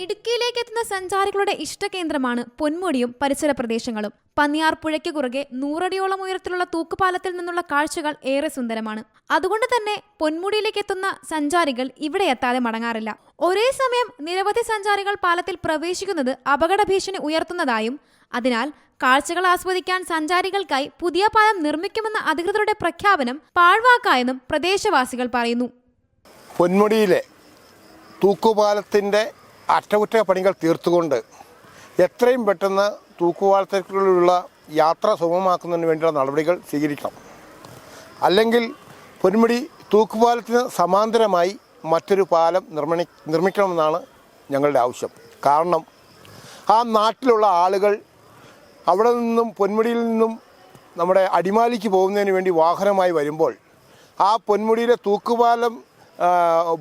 ഇടുക്കിയിലേക്ക് എത്തുന്ന സഞ്ചാരികളുടെ ഇഷ്ടകേന്ദ്രമാണ് പൊന്മുടിയും പരിസര പ്രദേശങ്ങളും. പന്നിയാർ പുഴയ്ക്ക് കുറുകെ നൂറടിയോളം ഉയരത്തിലുള്ള തൂക്കുപാലത്തിൽ നിന്നുള്ള കാഴ്ചകൾ ഏറെ സുന്ദരമാണ്. അതുകൊണ്ട് തന്നെ പൊന്മുടിയിലേക്ക് എത്തുന്ന സഞ്ചാരികൾ ഇവിടെ എത്താതെ മടങ്ങാറില്ല. ഒരേ സമയം നിരവധി സഞ്ചാരികൾ പാലത്തിൽ പ്രവേശിക്കുന്നത് അപകട ഭീഷണി ഉയർത്തുന്നതായും അതിനാൽ കാഴ്ചകൾ ആസ്വദിക്കാൻ സഞ്ചാരികൾക്കായി പുതിയ പാലം നിർമ്മിക്കുമെന്ന അധികൃതരുടെ പ്രഖ്യാപനം പാഴ്വാക്കായെന്നും പ്രദേശവാസികൾ പറയുന്നു. പൊന്മുടിയിലെ തൂക്കുപാലത്തിന്റെ അറ്റകുറ്റപ്പണികൾ തീർത്തുകൊണ്ട് എത്രയും പെട്ടെന്ന് തൂക്കുവാളത്തേക്കുള്ള യാത്ര സുഗമമാക്കുന്നതിന് വേണ്ടിയുള്ള നടപടികൾ സ്വീകരിക്കണം അല്ലെങ്കിൽ പൊന്മുടി തൂക്കുപാലത്തിന് സമാന്തരമായി മറ്റൊരു പാലം നിർമ്മണി നിർമ്മിക്കണമെന്നാണ് ഞങ്ങളുടെ ആവശ്യം. കാരണം ആ നാട്ടിലുള്ള ആളുകൾ അവിടെ നിന്നും പൊന്മുടിയിൽ നിന്നും നമ്മുടെ അടിമാലിക്ക് പോകുന്നതിന് വേണ്ടി വാഹനമായി വരുമ്പോൾ ആ പൊന്മുടിയിലെ തൂക്കുപാലം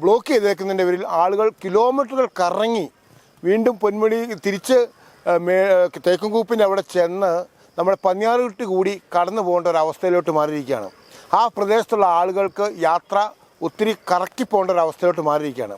ബ്ലോക്ക് ചെയ്തേക്കുന്നതിന്റെ പേരിൽ ആളുകൾ കിലോമീറ്ററുകൾ കറങ്ങി വീണ്ടും പൊന്മുടി തിരിച്ച് തേക്കുംകൂപ്പിന്റെ അവിടെ ചെന്ന് നമ്മുടെ പന്നിയാറുകുട്ടി കൂടി കടന്നു പോകേണ്ട ഒരു അവസ്ഥയിലോട്ട് മാറിയിരിക്കുകയാണ്. ആ പ്രദേശത്തുള്ള ആളുകൾക്ക് യാത്ര ഒത്തിരി കറക്കി പോകേണ്ട ഒരു അവസ്ഥയിലോട്ട് മാറിയിരിക്കുകയാണ്.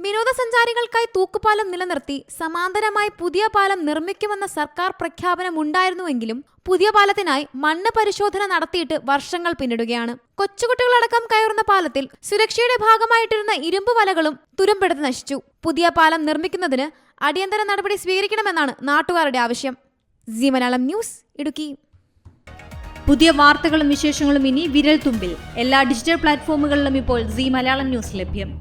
വിനോദസഞ്ചാരികൾക്കായി തൂക്കുപാലം നിലനിർത്തി സമാന്തരമായി പുതിയ പാലം നിർമ്മിക്കുമെന്ന സർക്കാർ പ്രഖ്യാപനം പ്രഖ്യാപനമുണ്ടായിരുന്നുവെങ്കിലും പുതിയ പാലത്തിനായി മണ്ണ് പരിശോധന നടത്തിയിട്ട് വർഷങ്ങൾ പിന്നിടുകയാണ്. കൊച്ചുകുട്ടികളടക്കം കയറുന്ന പാലത്തിൽ സുരക്ഷയുടെ ഭാഗമായിട്ടിരുന്ന ഇരുമ്പ് വലകളും തുരുമ്പെടുത്ത് നശിച്ചു. പുതിയ പാലം നിർമ്മിക്കുന്നതിന് അടിയന്തര നടപടി സ്വീകരിക്കണമെന്നാണ് നാട്ടുകാരുടെ ആവശ്യം. G Malayalam news Idukki. പുതിയ വാർത്തകളും വിശേഷങ്ങളും ഇനി വിരൽ തുമ്പിൽ എല്ലാ ഡിജിറ്റൽ പ്ലാറ്റ്ഫോമുകളിലും ഇപ്പോൾ സി മലയാളം ന്യൂസ് ലഭ്യം.